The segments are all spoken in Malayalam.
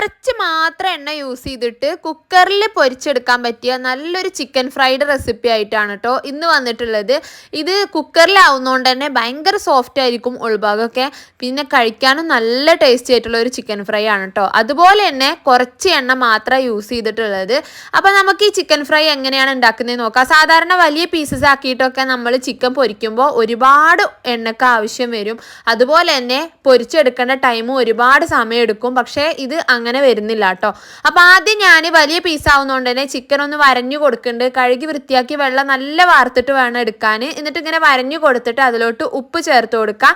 और കുറച്ച് മാത്രം എണ്ണ യൂസ് ചെയ്തിട്ട് കുക്കറിൽ പൊരിച്ചെടുക്കാൻ പറ്റിയ നല്ലൊരു ചിക്കൻ ഫ്രൈഡ് റെസിപ്പി ആയിട്ടാണ് കേട്ടോ ഇന്ന് വന്നിട്ടുള്ളത്. ഇത് കുക്കറിലാവുന്നതുകൊണ്ട് തന്നെ ഭയങ്കര സോഫ്റ്റ് ആയിരിക്കും ഉൾഭാഗമൊക്കെ. പിന്നെ കഴിക്കാനും നല്ല ടേസ്റ്റി ആയിട്ടുള്ള ഒരു ചിക്കൻ ഫ്രൈ ആണ് കേട്ടോ അതുപോലെ തന്നെ കുറച്ച് എണ്ണ മാത്രം യൂസ് ചെയ്തിട്ടുള്ളത്. അപ്പോൾ നമുക്ക് ഈ ചിക്കൻ ഫ്രൈ എങ്ങനെയാണ് ഉണ്ടാക്കുന്നത് നോക്കാം. സാധാരണ വലിയ പീസസ് ആക്കിയിട്ടൊക്കെ നമ്മൾ ചിക്കൻ പൊരിക്കുമ്പോൾ ഒരുപാട് എണ്ണക്ക് ആവശ്യം വരും. അതുപോലെ തന്നെ പൊരിച്ചെടുക്കേണ്ട ടൈമും ഒരുപാട് സമയം എടുക്കും. പക്ഷേ ഇത് അങ്ങനെ വരുന്നില്ല കേട്ടോ അപ്പോൾ ആദ്യം ഞാൻ വലിയ പീസ് ആവുന്നതുകൊണ്ട് തന്നെ ചിക്കൻ ഒന്ന് വരഞ്ഞു കൊടുക്കുന്നുണ്ട് കഴുകി വൃത്തിയാക്കി വെള്ളം നല്ല വാർത്തിട്ട് വേണം എടുക്കാൻ എന്നിട്ട് ഇങ്ങനെ വരഞ്ഞു കൊടുത്തിട്ട് അതിലോട്ട് ഉപ്പ് ചേർത്ത് കൊടുക്കുക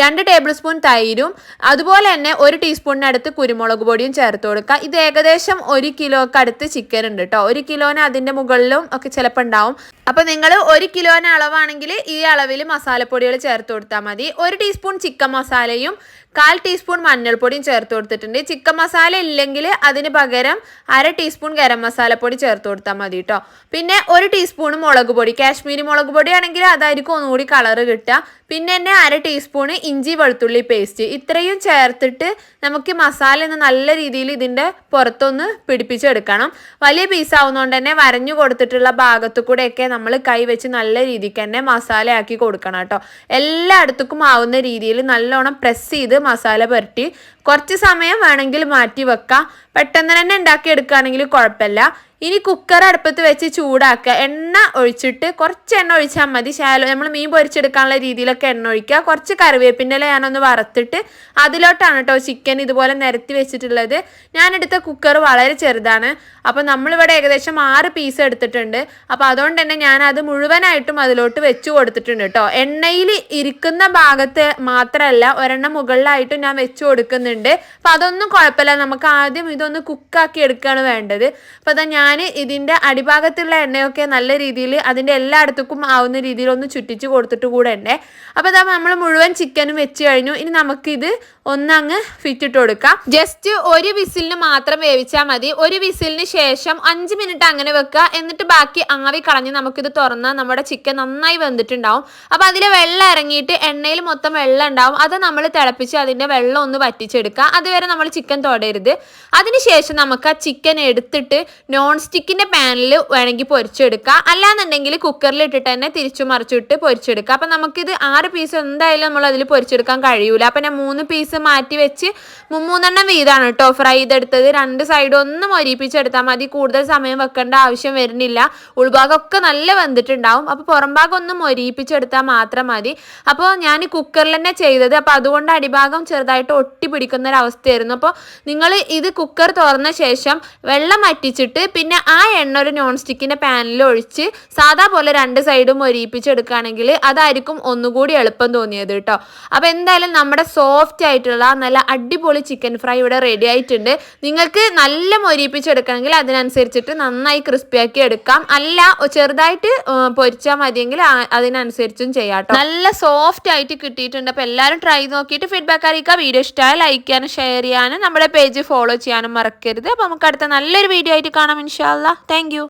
രണ്ട് ടേബിൾ സ്പൂൺ തൈരും. അതുപോലെ തന്നെ ഒരു ടീസ്പൂണിനടുത്ത് കുരുമുളക് പൊടിയും ചേർത്ത് കൊടുക്കുക ഇത് ഏകദേശം ഒരു കിലോക്ക് അടുത്ത് ചിക്കൻ ഉണ്ട് കേട്ടോ ഒരു കിലോന് അതിന്റെ മുകളിലും ഒക്കെ ചിലപ്പോൾ ഉണ്ടാവും. അപ്പോൾ നിങ്ങൾ ഒരു കിലോന് അളവാണെങ്കിൽ ഈ അളവിൽ മസാലപ്പൊടികൾ ചേർത്ത് കൊടുത്താൽ മതി. ഒരു ടീസ്പൂൺ ചിക്കൻ മസാലയും കാൽ ടീസ്പൂൺ മഞ്ഞൾപ്പൊടിയും ചേർത്ത് കൊടുത്തിട്ടുണ്ട്. ചിക്കൻ മസാല ഇല്ലെങ്കിൽ അതിന് പകരം അര ടീസ്പൂൺ ഗരം മസാലപ്പൊടി ചേർത്ത് കൊടുത്താൽ മതി കേട്ടോ പിന്നെ ഒരു ടീസ്പൂൺ മുളക് പൊടി. കാശ്മീരി മുളക് പൊടി ആണെങ്കിൽ അതായിരിക്കും ഒന്നുകൂടി കളറ് കിട്ടുക. പിന്നെ തന്നെ അര ടീസ്പൂൺ ഇഞ്ചി വെളുത്തുള്ളി പേസ്റ്റ്. ഇത്രയും ചേർത്തിട്ട് നമുക്ക് മസാല ഒന്ന് നല്ല രീതിയിൽ ഇതിന്റെ പുറത്തൊന്ന് പിടിപ്പിച്ചെടുക്കണം. വലിയ പീസ് ആവുന്നതുകൊണ്ട് തന്നെ വരഞ്ഞു കൊടുത്തിട്ടുള്ള ഭാഗത്തു കൂടെയൊക്കെ നമ്മൾ കൈ വെച്ച് നല്ല രീതിക്ക് തന്നെ മസാല ആക്കി കൊടുക്കണം കേട്ടോ. എല്ലായിടത്തേക്കും ആവുന്ന രീതിയിൽ നല്ലോണം പ്രസ് ചെയ്ത് മസാല പുരട്ടി. കുറച്ച് സമയം വേണമെങ്കിൽ മാറ്റി വെക്കാം. പെട്ടെന്ന് തന്നെ ഉണ്ടാക്കി എടുക്കുകയാണെങ്കിൽ കുഴപ്പമില്ല. ഇനി കുക്കർ അടുപ്പത്ത് വെച്ച് ചൂടാക്കുക. എണ്ണ ഒഴിച്ചിട്ട് കുറച്ച് എണ്ണ ഒഴിച്ചാൽ മതി. ശാലോ നമ്മൾ മീൻ പൊരിച്ചെടുക്കാനുള്ള രീതിയിലൊക്കെ എണ്ണ ഒഴിക്കുക. കുറച്ച് കറിവേപ്പിന്റെ ഇല ഞാനൊന്ന് വറുത്തിട്ട് അതിലോട്ടാണ് കേട്ടോ ചിക്കൻ ഇതുപോലെ നിരത്തി വെച്ചിട്ടുള്ളത്. ഞാനെടുത്ത കുക്കർ വളരെ ചെറുതാണ്. അപ്പോൾ നമ്മളിവിടെ ഏകദേശം ആറ് പീസ് എടുത്തിട്ടുണ്ട്. അപ്പോൾ അതുകൊണ്ട് തന്നെ ഞാൻ അത് മുഴുവനായിട്ടും അതിലോട്ട് വെച്ച് കൊടുത്തിട്ടുണ്ട് കേട്ടോ എണ്ണയിൽ ഇരിക്കുന്ന ഭാഗത്ത് മാത്രമല്ല ഒരെണ്ണം മുകളിലായിട്ടും ഞാൻ വെച്ച് കൊടുക്കുന്നുണ്ട്. അപ്പോൾ അതൊന്നും കുഴപ്പമില്ല. നമുക്ക് ആദ്യം ഇതൊന്ന് കുക്കാക്കി എടുക്കുകയാണ് വേണ്ടത്. അപ്പോൾ അതാ ഞാൻ ഇതിന്റെ അടിഭാഗത്തുള്ള എണ്ണയൊക്കെ നല്ല രീതിയിൽ അതിന്റെ എല്ലായിടത്തേക്കും ആവുന്ന രീതിയിൽ ഒന്ന് ചുറ്റിച്ച് കൊടുത്തിട്ട് കൂടെ ഉണ്ടേ അപ്പോൾ അതാ നമ്മൾ മുഴുവൻ ചിക്കനും വെച്ച് കഴിഞ്ഞു. ഇനി നമുക്കിത് ഒന്നങ്ങ് ഫിറ്റിട്ട് കൊടുക്കാം. ജസ്റ്റ് ഒരു വിസിലിന് മാത്രം വേവിച്ചാൽ മതി. ഒരു വിസിലിന് ശേഷം അഞ്ച് മിനിറ്റ് അങ്ങനെ വെക്കുക. എന്നിട്ട് ബാക്കി ആവി കളഞ്ഞ് നമുക്കിത് തുറന്നാൽ നമ്മുടെ ചിക്കൻ നന്നായി വെന്തിട്ടുണ്ടാവും. അപ്പോൾ അതിൽ വെള്ളം ഇറങ്ങിയിട്ട് എണ്ണയിൽ മൊത്തം വെള്ളം ഉണ്ടാവും. അത് നമ്മൾ തിളപ്പിച്ച് അതിന്റെ വെള്ളം ഒന്ന് വറ്റിച്ചെടുക്കുക. അതുവരെ നമ്മൾ ചിക്കൻ തൊടരുത്. അതിനുശേഷം നമുക്ക് ആ ചിക്കൻ എടുത്തിട്ട് നോൺ സ്റ്റിക്കിന്റെ പാനിൽ വേണമെങ്കിൽ പൊരിച്ചെടുക്കുക അല്ലാന്നുണ്ടെങ്കിൽ കുക്കറിൽ ഇട്ടിട്ട് തന്നെ തിരിച്ചു മറിച്ചിട്ട് പൊരിച്ചെടുക്കുക അപ്പം നമുക്കിത് ആറ് പീസ് എന്തായാലും നമ്മൾ അതിൽ പൊരിച്ചെടുക്കാൻ കഴിയൂല. അപ്പം ഞാൻ മൂന്ന് പീസ് മാറ്റി വെച്ച് മൂന്നെണ്ണം വീതമാണ് കേട്ടോ ഫ്രൈ ചെയ്തെടുത്തത്. രണ്ട് സൈഡും ഒന്നും ഒരിപ്പിച്ചെടുത്താൽ മതി. കൂടുതൽ സമയം വെക്കേണ്ട ആവശ്യം വരുന്നില്ല. ഉൾഭാഗമൊക്കെ നല്ല വെന്തിട്ടുണ്ടാവും. അപ്പോൾ പുറം ഭാഗം ഒന്നും ഒരിപ്പിച്ചെടുത്താൽ മാത്രം മതി. അപ്പോൾ ഞാൻ കുക്കറിൽ തന്നെ ചെയ്തത്. അപ്പോൾ അതുകൊണ്ട് അടിഭാഗം ചെറുതായിട്ട് ഒട്ടി പിടിക്കുന്ന ഒരു അവസ്ഥയായിരുന്നു അപ്പോൾ നിങ്ങൾ ഇത് കുക്കർ തുറന്ന ശേഷം വെള്ളം വറ്റിച്ചിട്ട് പിന്നെ ആ എണ്ണ ഒരു നോൺ സ്റ്റിക്കിന്റെ പാനിൽ ഒഴിച്ച് സാധാ പോലെ രണ്ട് സൈഡും ഒരിപ്പിച്ചെടുക്കുകയാണെങ്കിൽ അതായിരിക്കും ഒന്നുകൂടി എളുപ്പം തോന്നിയത് കേട്ടോ. അപ്പോൾ എന്തായാലും നമ്മുടെ സോഫ്റ്റ് ആയിട്ടുള്ള നല്ല അടിപൊളി ചിക്കൻ ഫ്രൈ ഇവിടെ റെഡി ആയിട്ടുണ്ട്. നിങ്ങൾക്ക് നല്ല മൊരിപ്പിച്ചെടുക്കണമെങ്കിൽ അതിനനുസരിച്ചിട്ട് നന്നായി ക്രിസ്പിയാക്കി എടുക്കാം. അല്ല ചെറുതായിട്ട് പൊരിച്ചാൽ മതിയെങ്കിൽ അതിനനുസരിച്ചും ചെയ്യാം കേട്ടോ. നല്ല സോഫ്റ്റ് ആയിട്ട് കിട്ടിയിട്ടുണ്ട്. അപ്പോൾ എല്ലാവരും ട്രൈ നോക്കിയിട്ട് ഫീഡ്ബാക്ക് അറിയിക്കുക. വീഡിയോ ഇഷ്ടമായ ലൈക്ക് ചെയ്യാനും ഷെയർ ചെയ്യാനും നമ്മുടെ പേജ് ഫോളോ ചെയ്യാനും മറക്കരുത്. അപ്പോൾ നമുക്ക് അടുത്ത നല്ലൊരു വീഡിയോ ആയിട്ട് കാണാം. inshallah thank you.